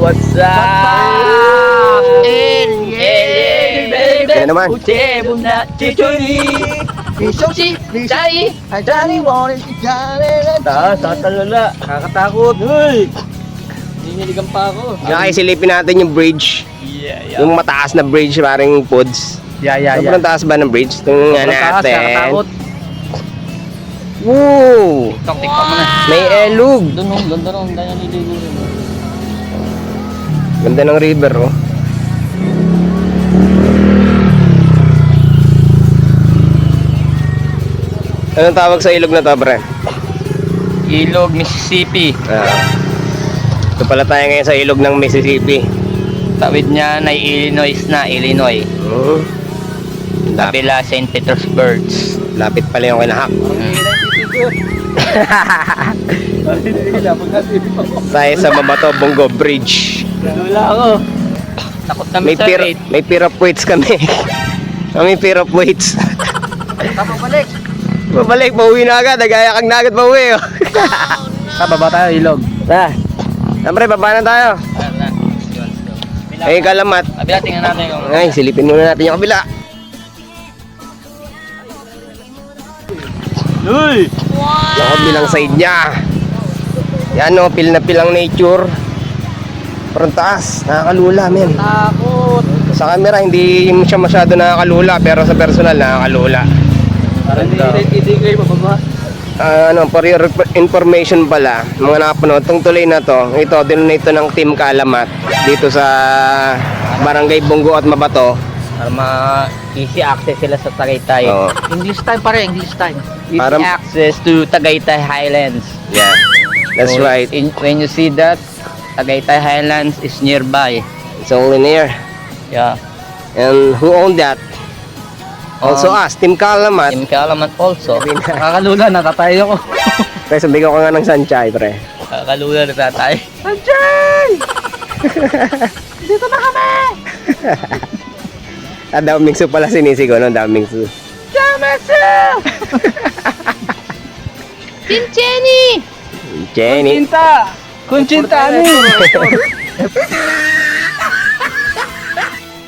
what's up? El, yeah, baby. Yan naman. Uche, bunda, chichuri. Bisoshi, bisai. Ajani, wari, jare. Taas, tatalala. Nakakatakot. Uy! Niniligan pa ako. Nakakisilipin natin yung bridge. Yeah, yeah. Yung mataas na bridge, parang pods. Yeah, yeah, Sobrang taas ba ng bridge? Tingnan Sobrang taas, natin. nakakatakot. Woo! TikTok, TikTok mo na. May elug. Doon, oh, ganda rin. Dahil nililigo rin. Ganda ng river, oh. Anong tawag sa ilog na to, pre? Ilog, Mississippi. Ah. ito pala tayo ngayon sa ilog ng Mississippi. Tawid niya ay Illinois na, Illinois. Oh. Lapit, Kabila St. Petersburg. lapit pala yung kinahak. Tayo sa Mabato Bongo Bridge. Wala ako. Takot na May Mr. pir Eight. may pier of weights kami. Kami pier of weights. Tama balik. Babalik, pauwi na agad. Nagaya kang na agad pauwi. Oh. Sa baba tayo, ilog. Na. Siyempre, baba na tayo. Eh, kalamat. Kabila, tingnan natin yung... Ay, silipin muna natin yung kabila. Uy! Yung kabilang side niya. Yan o, pil na pilang nature. Parang taas, nakakalula men. Takot. Sa camera, hindi siya masyado nakakalula, pero sa personal, nakakalula. Parang hindi kayo mababa. Ah, ano, for your information pala, mga nakapanood, tong tuloy na to, ito, dinonate ng Team Kalamat dito sa Barangay Bungo at Mabato. Para ma-easy access sila sa Tagaytay. Oo. English time pare, English time. Easy Para- access to Tagaytay Highlands. Yeah, that's So, right. in- when you see that, Tagaytay Highlands is nearby. It's only near. Yeah. And who owned that? Also Um, us, Team Kalamat. In Kalamat also. Sabi na. Nakakalula, nakatayo ko. Pre, sabi ko ka nga ng sanchay, pre. Nakakalula na tatay. Ah, daming su pala sinisigaw, no? Daming su. Pincheni! Jenny. Kuncinta! Kuncinta Com?